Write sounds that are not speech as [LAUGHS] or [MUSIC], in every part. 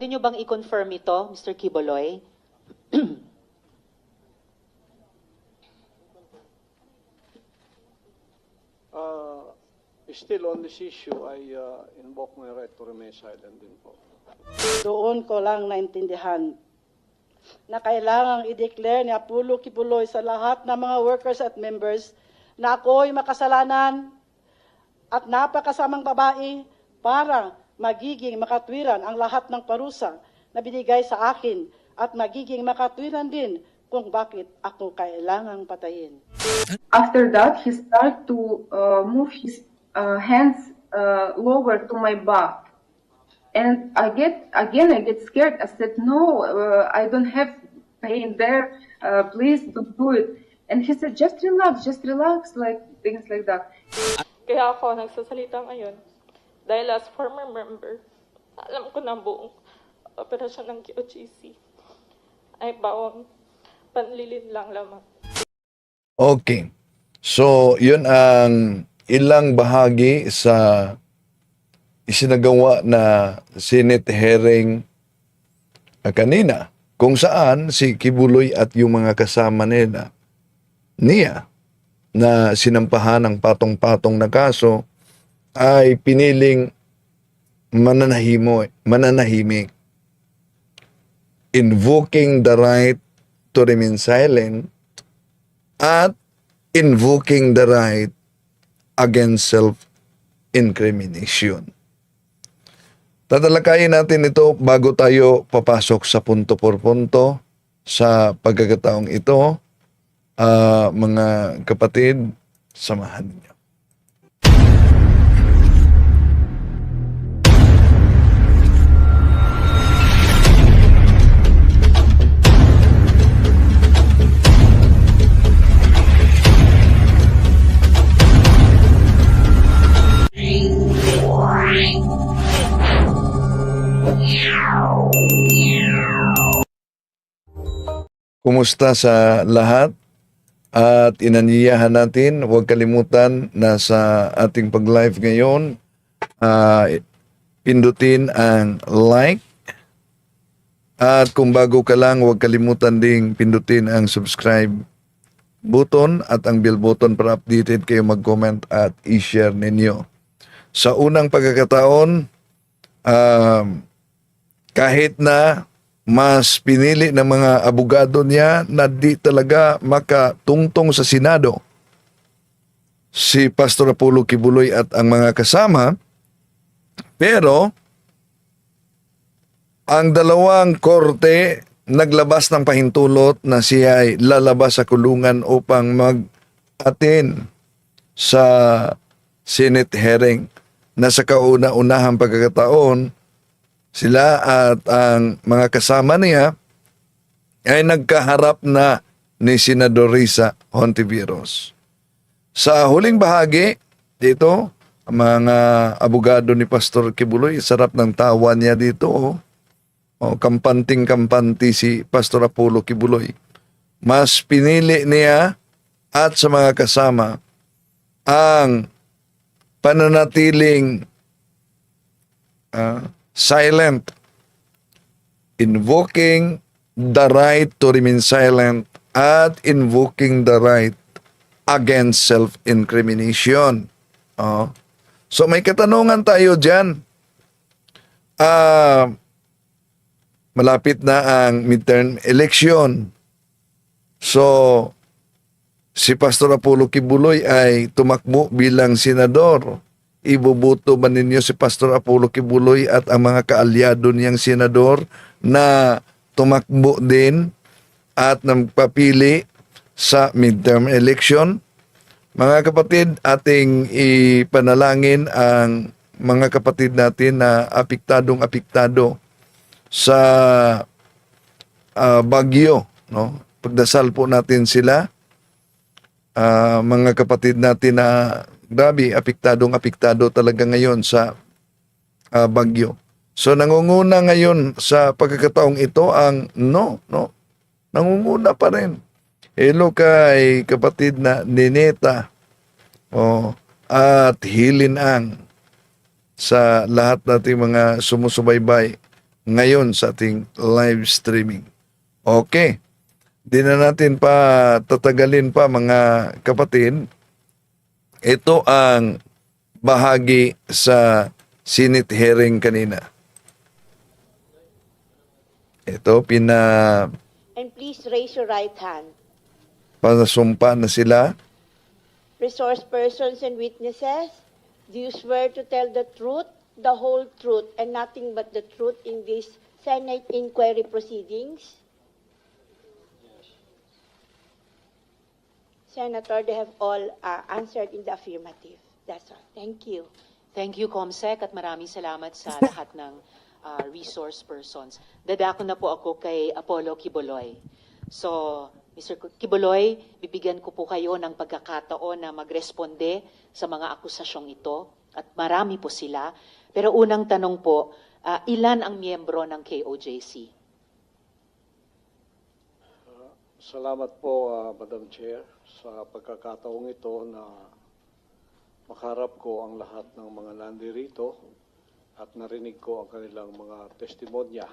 Pwede nyo bang i-confirm ito, Mr. Kiboloy? [CLEARS THROAT] Uh, Still on this issue, I uh, invoke my right to remain silent din po. Doon ko lang naintindihan na kailangang i-declare ni Apulo Kibuloy sa lahat ng mga workers at members na ako'y makasalanan at napakasamang babae para magiging makatwiran ang lahat ng parusa na binigay sa akin at magiging makatwiran din kung bakit ako kailangang patayin. After that, he started to uh, move his uh, hands uh, lower to my back. And I get, again, I get scared. I said, no, uh, I don't have pain there. Uh, please don't do it. And he said, just relax, just relax, like things like that. Kaya ako nagsasalita ngayon. Dahil as former member, alam ko na buong operasyon ng QGC ay bawang panlilin lang lamang. Okay. So, yun ang ilang bahagi sa isinagawa na Senate hearing kanina kung saan si Kibuloy at yung mga kasama nila niya na sinampahan ng patong-patong na kaso ay piniling mananahimo, mananahimik invoking the right to remain silent at invoking the right against self-incrimination. Tatalakayin natin ito bago tayo papasok sa punto por punto sa pagkakataong ito. Ah, mga kapatid, samahan niyo. Kumusta sa lahat? At inaniyahan natin, huwag kalimutan na sa ating pag-live ngayon, ah, pindutin ang like. At kung bago ka lang, huwag kalimutan ding pindutin ang subscribe button at ang bell button para updated kayo mag-comment at i-share ninyo. Sa unang pagkakataon, um, kahit na mas pinili ng mga abogado niya na di talaga makatungtong sa Senado. Si Pastor Apollo Kibuloy at ang mga kasama. Pero, ang dalawang korte naglabas ng pahintulot na siya ay lalabas sa kulungan upang mag-atin sa Senate hearing na sa kauna-unahang pagkakataon sila at ang mga kasama niya ay nagkaharap na ni Senador Risa Hontiveros. Sa huling bahagi, dito, ang mga abogado ni Pastor Kibuloy, sarap ng tawa niya dito. Oh. Oh, kampanting-kampanti si Pastor Apollo Kibuloy. Mas pinili niya at sa mga kasama ang pananatiling ah, silent, invoking the right to remain silent at invoking the right against self-incrimination. Oh. So may katanungan tayo dyan. Ah, malapit na ang midterm election. So, si Pastor Apollo Kibuloy ay tumakbo bilang senador ibubuto ba ninyo si Pastor Apollo Kibuloy at ang mga kaalyado niyang senador na tumakbo din at nagpapili sa midterm election? Mga kapatid, ating ipanalangin ang mga kapatid natin na apiktadong apiktado sa ah, bagyo. No? Pagdasal po natin sila ah, mga kapatid natin na grabe, apektadong apektado talaga ngayon sa ah, bagyo. So nangunguna ngayon sa pagkakataong ito ang no, no. Nangunguna pa rin. Hello kay kapatid na Nineta oh, at Hilin Ang sa lahat nating mga sumusubaybay ngayon sa ating live streaming. Okay. Di na natin pa tatagalin pa mga kapatid. Ito ang bahagi sa Senate hearing kanina. Ito, pina And please raise your right hand. pasumpa na sila. Resource persons and witnesses, do you swear to tell the truth, the whole truth, and nothing but the truth in this Senate inquiry proceedings? Senator, they have all uh, answered in the affirmative. That's all. Thank you. Thank you, Comsec, at maraming salamat sa [LAUGHS] lahat ng ah, resource persons. Dadako na po ako kay Apollo Kiboloy. So, Mr. Kiboloy, bibigyan ko po kayo ng pagkakataon na magresponde sa mga akusasyong ito. At marami po sila. Pero unang tanong po, ah, ilan ang miyembro ng KOJC? Salamat po, ah, Madam Chair, sa pagkakataong ito na makarap ko ang lahat ng mga nandirito at narinig ko ang kanilang mga testimonya.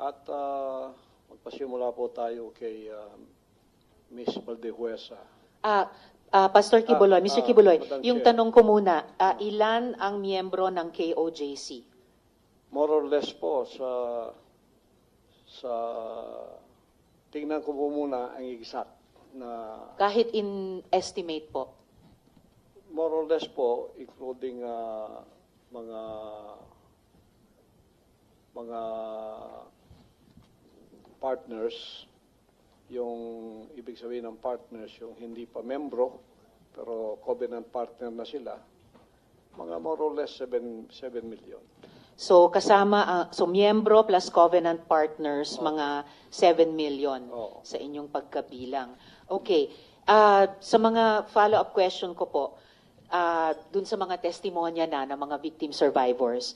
At uh, magpasimula po tayo kay ah, Miss Valdehuesa. Ah, ah, Pastor Kiboloy, Ah, Mr. ah, Kiboloy, Madam yung Chair. tanong ko muna, ah, ilan ang miyembro ng KOJC? More or less po sa sa tingnan ko po muna ang exact na Kahit in estimate po. more or less po including ah, mga mga partners yung ibig sabihin ng partners yung hindi pa membro pero covenant partner na sila mga more or less 7 7 million So kasama ang so miyembro plus covenant partners mga 7 million Oo. sa inyong pagkabilang. Okay. Ah, sa mga follow-up question ko po, ah, dun sa mga testimonya na ng mga victim survivors,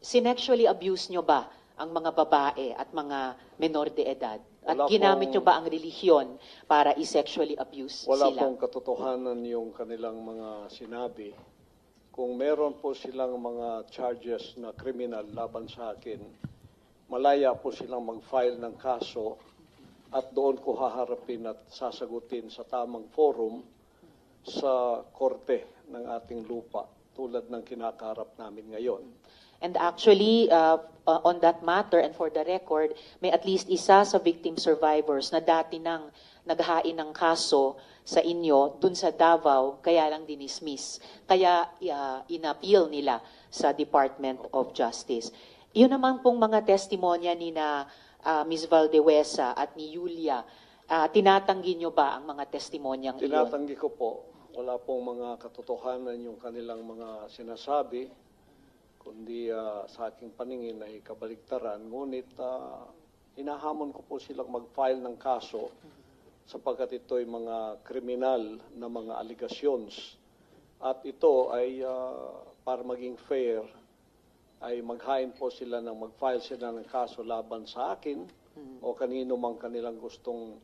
sinexually abuse nyo ba ang mga babae at mga menor de edad? At Wala ginamit pong- nyo ba ang relihiyon para i-sexually abuse Wala sila? pong katotohanan yung kanilang mga sinabi. Kung meron po silang mga charges na criminal laban sa akin, malaya po silang mag-file ng kaso at doon ko haharapin at sasagutin sa tamang forum sa korte ng ating lupa tulad ng kinakaharap namin ngayon. And actually, uh, uh, on that matter and for the record, may at least isa sa victim survivors na dati nang naghain ng kaso sa inyo dun sa Davao, kaya lang dinismiss. Kaya uh, inappeal nila sa Department of Justice. Yun naman pong mga testimonya ni na uh, Ms. Valdewesa at ni Yulia, uh, tinatanggi nyo ba ang mga testimonyang iyon? Tinatanggi ko po, wala pong mga katotohanan yung kanilang mga sinasabi, kundi ah, sa aking paningin ay kabaligtaran. Ngunit ah, hinahamon ko po silang mag-file ng kaso sapagkat ito'y mga kriminal na mga allegations. At ito ay ah, para maging fair, ay maghain po sila ng mag-file sila ng kaso laban sa akin o kanino mang kanilang gustong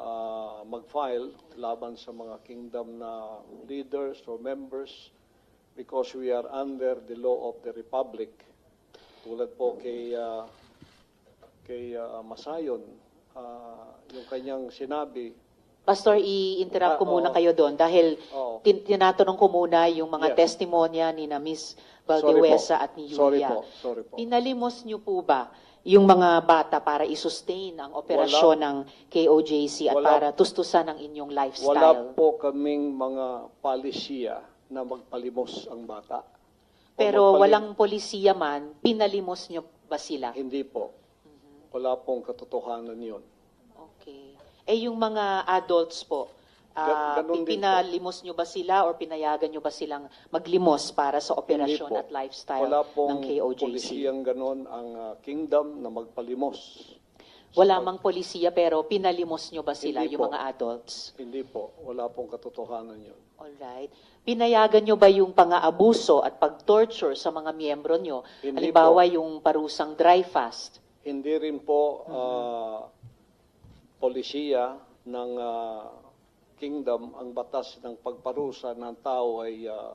ah, mag-file laban sa mga kingdom na leaders or members because we are under the law of the republic. Tulad po kay ah, kay ah, Masayon, ah, yung kanyang sinabi, Pastor, i-interrupt ko Ah, muna oo. kayo doon dahil Oo. tin- tinatanong ko muna yung mga Yes. testimonya ni na Miss Valdewesa at ni Sorry Yulia. po, sorry po. Pinalimos niyo po ba yung mga bata para i-sustain ang operasyon ng KOJC at Wala. para tustusan ang inyong wala lifestyle? po kaming mga palisiya na magpalimos ang bata. O Pero magpalim- walang polisiya man, pinalimos niyo ba sila? Hindi po. Wala pong katotohanan yun. Okay. Eh yung mga adults po, ah, Ga- ganun din po. pinalimos niyo ba sila or pinayagan niyo ba silang maglimos para sa operasyon Hindi po. at lifestyle Wala ng pong KOJC? polisiyang ganon ang ah, kingdom na magpalimos. Wala mang polisiya pero pinalimos nyo ba sila, Hindi yung po. mga adults? Hindi po. Wala pong katotohanan yun. Alright. Pinayagan nyo ba yung pang-aabuso at pag-torture sa mga miyembro nyo? Hindi Halimbawa yung parusang dry fast. Hindi rin po ah, polisiya ng ah, kingdom ang batas ng pagparusa ng tao ay ah,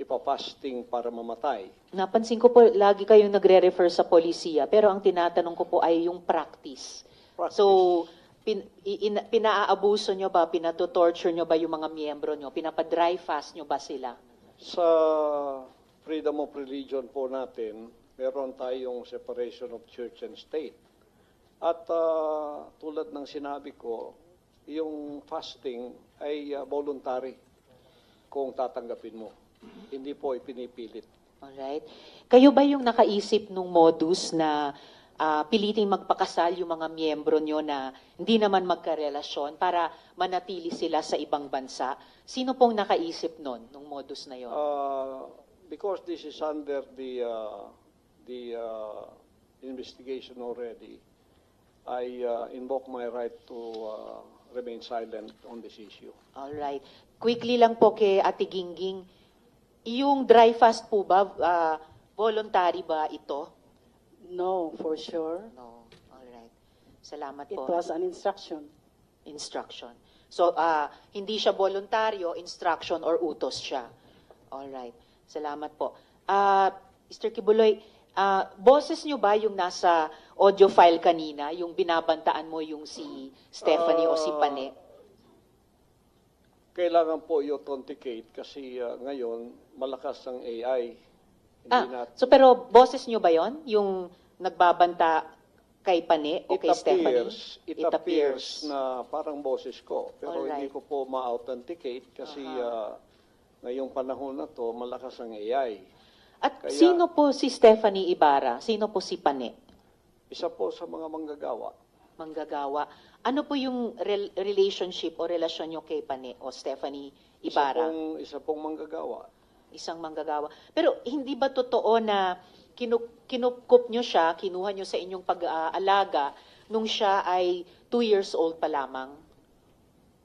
ipapasting para mamatay. Napansin ko po, lagi kayong nagre-refer sa polisiya, pero ang tinatanong ko po ay yung practice. Practice. So, pin, in- pinaabuso nyo ba, pinatotorture nyo ba yung mga miyembro nyo? Pinapadry fast nyo ba sila? Sa freedom of religion po natin, meron tayong separation of church and state. At ah, tulad ng sinabi ko, yung fasting ay ah, voluntary kung tatanggapin mo. Hindi po ipinipilit. Alright. Kayo ba yung nakaisip nung modus na ah, piliting magpakasal yung mga miyembro nyo na hindi naman magkarelasyon para manatili sila sa ibang bansa? Sino pong nakaisip nun, nung modus na yon? Uh, because this is under the uh, the uh, investigation already, I uh, invoke my right to uh, remain silent on this issue. Alright. Quickly lang po kay Ate Gingging, yung dry fast po ba, ah, voluntary ba ito? No, for sure. No. Alright. Salamat It po. was an instruction. Instruction. So, ah, hindi siya voluntaryo, instruction or utos siya. Alright. Salamat po. Ah, Mr. Kibuloy, ah, boses nyo ba yung nasa audio file kanina, yung binabantaan mo yung si Stephanie o si Ah, Pane? Kailangan po i-authenticate kasi uh, ngayon malakas ang AI. Hindi Ah, nat- so pero boses nyo ba yon Yung nagbabanta kay Pane o it kay Stephanie? appears, it, appears na parang boses ko. Pero Alright. hindi ko po ma-authenticate kasi Aha. uh, ngayong panahon na to malakas ang AI. At Kaya- sino po si Stephanie Ibarra? Sino po si Pane? Isa po sa mga manggagawa. Manggagawa. Ano po yung rel- relationship o relasyon nyo kay Pane o Stephanie Ibarra? Isa pong, isa pong manggagawa. Isang manggagawa. Pero hindi ba totoo na kinup, kinupkup nyo siya, kinuha nyo sa inyong pag-aalaga nung siya ay two years old pa lamang?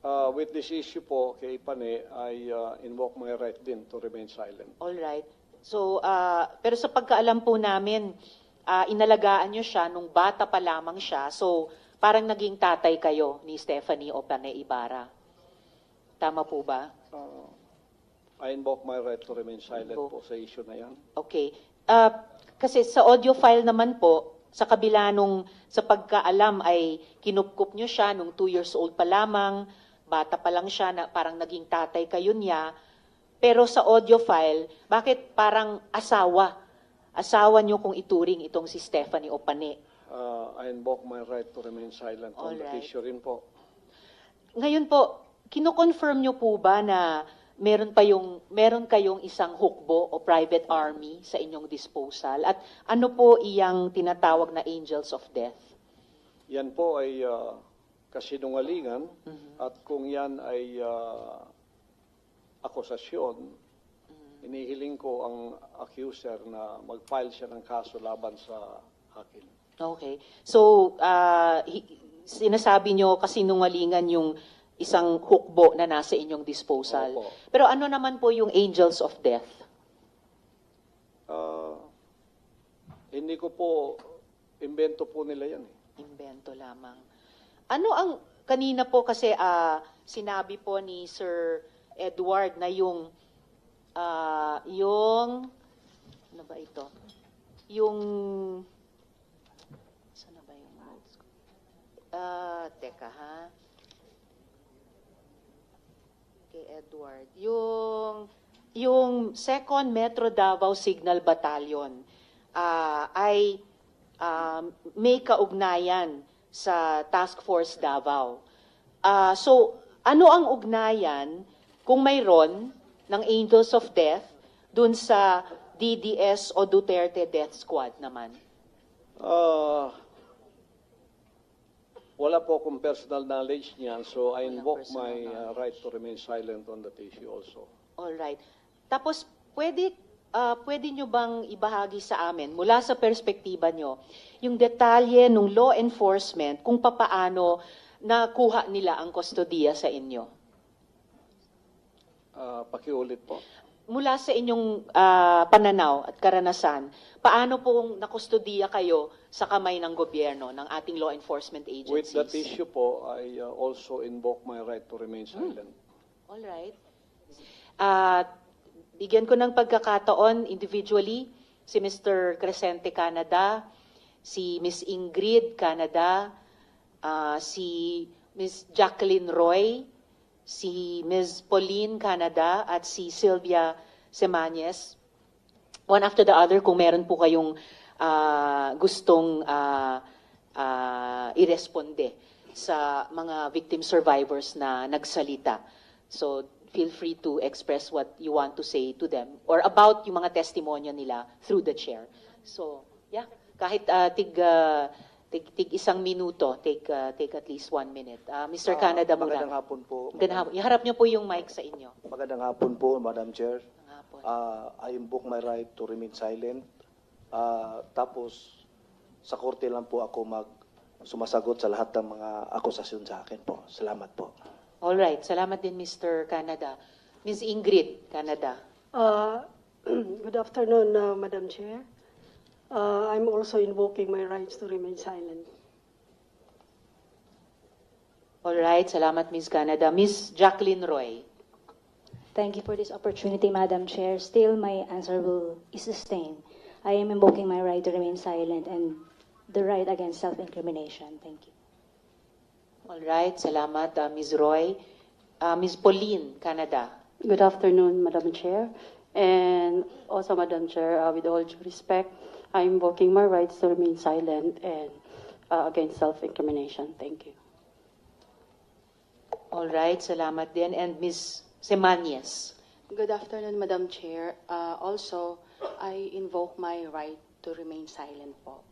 Uh, with this issue po kay Pane, I uh, invoke my right din to remain silent. All right. So, ah, pero sa pagkaalam po namin, ah, inalagaan nyo siya nung bata pa lamang siya. So, parang naging tatay kayo ni Stephanie o Pane Ibarra. Tama po ba? Uh, I invoke my right to remain silent Invoke. po sa issue na yan. Okay. Ah, kasi sa audio file naman po, sa kabila nung sa pagkaalam ay kinupkup nyo siya nung two years old pa lamang, bata pa lang siya, na parang naging tatay kayo niya. Pero sa audio file, bakit parang asawa? Asawa nyo kung ituring itong si Stephanie o Pane. Uh, I invoke my right to remain silent on that Alright. issue rin po. Ngayon po, kino-confirm nyo po ba na meron pa yung meron kayong isang hukbo o private army sa inyong disposal at ano po iyang tinatawag na angels of death? Yan po ay uh, kasinungalingan Mm-hmm. at kung yan ay uh, akusasyon, Mm-hmm. inihiling ko ang accuser na mag-file siya ng kaso laban sa akin. Okay. So, ah, hi- sinasabi nyo kasinungalingan yung isang hukbo na nasa inyong disposal. Opo. Pero ano naman po yung angels of death? Uh, hindi ko po, invento po nila yan eh. Invento lamang. Ano ang kanina po kasi ah, sinabi po ni Sir Edward na yung ah, yung ano ba ito? Yung saan na ba yung? Ah, teka ha. Kay Edward. Yung yung Second Metro Davao Signal Battalion ah, ay um, may kaugnayan sa Task Force Davao. Ah, so, ano ang ugnayan, kung mayroon, ng Angels of Death dun sa DDS o Duterte Death Squad naman? Uh, wala po akong personal knowledge niyan, so I invoke my uh, right to remain silent on that issue also. Alright. Tapos, pwede, ah, pwede nyo bang ibahagi sa amin, mula sa perspektiba nyo, yung detalye ng law enforcement kung papaano nakuha nila ang kustodiya sa inyo? Uh, pakiulit po. Mula sa inyong ah, pananaw at karanasan, paano pong nakustodiya kayo sa kamay ng gobyerno, ng ating law enforcement With agencies? that issue po, I uh, also invoke my right to remain silent. Alright. At bigyan ko ng pagkakataon individually si Mr. Crescente Canada, si Miss Ingrid Canada, ah, si Miss Jacqueline Roy, si Ms. Pauline Canada at si Sylvia Semañez. One after the other kung meron po kayong ah, gustong ah, ah, iresponde sa mga victim survivors na nagsalita. So feel free to express what you want to say to them or about yung mga testimonya nila through the chair. So, yeah, kahit ah, tig, ah, tig, tig isang minuto, take, ah, take at least one minute. Ah, Mr. Canada muna. Magandang hapon po. Magandang hapon. Iharap niyo po yung mic sa inyo. Magandang hapon po, Madam Chair. Hapon. Ah, I invoke my right to remain silent. Ah, tapos, sa korte lang po ako mag sumasagot sa lahat ng mga akusasyon sa akin po. Salamat po. All right. Salamat din, Mr. Canada. Ms. Ingrid, Canada. Uh, [CLEARS THROAT] Good afternoon, uh, Madam Chair. Uh, I'm also invoking my rights to remain silent. All right. Salamat, Ms. Canada. Ms. Jacqueline Roy. Thank you for this opportunity, Madam Chair. Still, my answer will is sustained. I am invoking my right to remain silent and the right against self-incrimination. Thank you. All right. Salamat, ah, Ms. Roy. Ah, Ms. Pauline, Canada. Good afternoon, Madam Chair. And also, Madam Chair, uh, with all due respect, I'm invoking my rights to remain silent and uh, against self-incrimination. Thank you. All right. Salamat din. And Ms. Semañez. Good afternoon, Madam Chair. Uh, also, I invoke my right to remain silent po.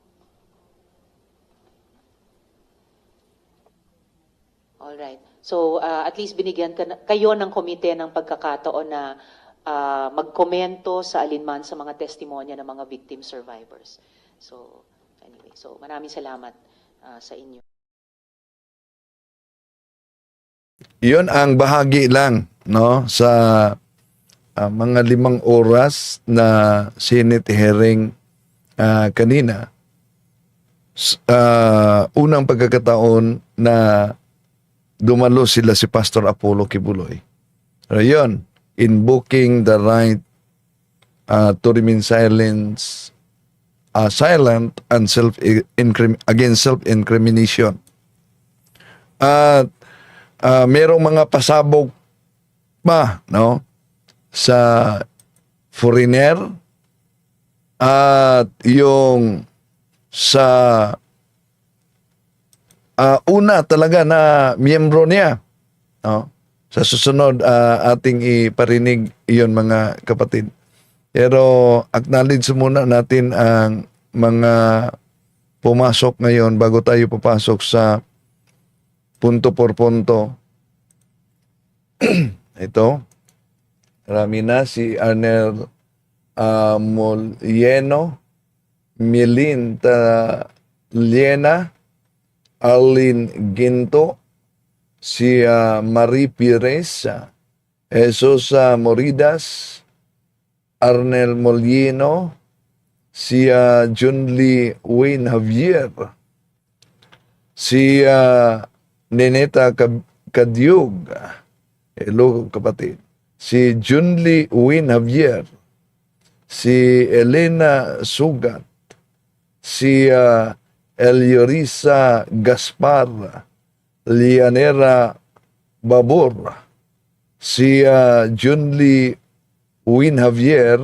All right. So, ah, at least binigyan ka na- kayo ng komite ng pagkakataon na ah, magkomento sa alinman sa mga testimonya ng mga victim survivors. So, anyway. So, maraming salamat ah, sa inyo. Yun ang bahagi lang no sa ah, mga limang oras na Senate hearing ah, kanina. Ah, unang pagkakataon na dumalo sila si Pastor Apollo Kibuloy. Ayun, invoking the right ah, to remain silence, ah, silent and self against self-incrimination. At ah, merong mga pasabog pa, no? Sa foreigner at yung sa ah, una talaga na miyembro niya, no? Sa susunod ah, ating iparinig iyon mga kapatid. Pero acknowledge muna natin ang mga pumasok ngayon bago tayo papasok sa punto por punto. [CLEARS THROAT] Ito. Marami na si Arnel uh, Molieno, Milin Liena, Arlene Ginto, si ah, Marie Pires, Jesus ah, Moridas, Arnel Molino, si ah, Junli Wayne Javier, si ah, Neneta Kadyug, hello kapatid, si Junli Wayne Javier, si Elena Sugat, si ah, Eliorisa Gaspar, Lianera Babor, si ah, Junli Win Javier,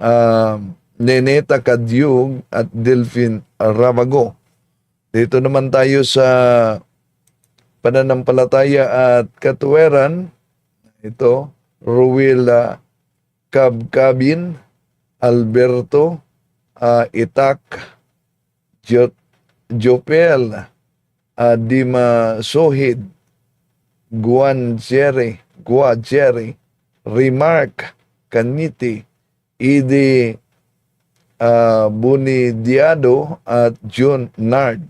ah, Neneta Kadyug at Delphine Rabago. Dito naman tayo sa pananampalataya at katuweran. Ito, Ruel ah, Kabkabin, Alberto, ah, Itak, Jo- Jopel, ah, Dima Sohid, Guan Jerry, Gua Jerry, Remark, Kaniti, Idi ah, Buni Diado at June Nard.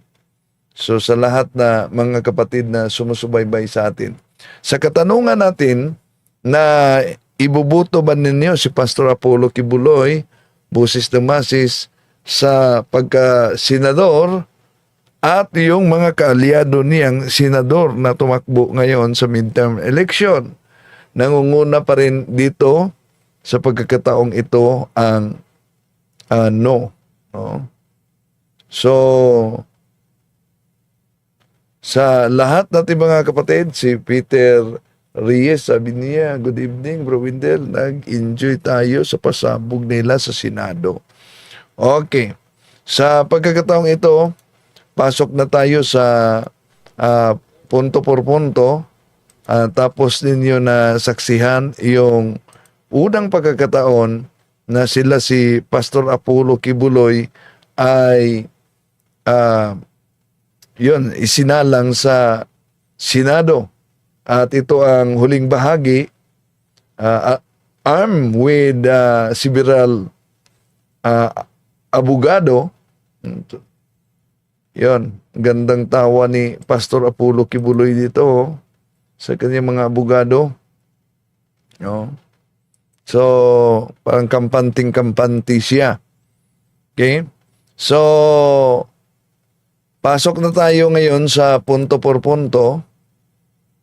So sa lahat na mga kapatid na sumusubaybay sa atin. Sa katanungan natin na ibubuto ba ninyo si Pastor Apollo Kibuloy, Busis de Masis, sa pagka-senador at yung mga kaalyado niyang senador na tumakbo ngayon sa midterm election. Nangunguna pa rin dito sa pagkakataong ito ang ah, no. no? So, sa lahat natin mga kapatid, si Peter Reyes, sabi niya, Good evening, Bro Windel. Nag-enjoy tayo sa pasabog nila sa Senado. Okay. Sa pagkakataong ito, pasok na tayo sa ah, punto por punto. Ah, tapos ninyo na saksihan yung unang pagkakataon na sila si Pastor Apollo Kibuloy ay ah, yun, isinalang sa Senado. At ito ang huling bahagi, uh, armed with uh, several uh, abogado. Yun, gandang tawa ni Pastor Apollo Kibuloy dito oh, sa kanyang mga abogado. No? So, parang kampanting-kampanti siya. Okay? So, Pasok na tayo ngayon sa punto por punto.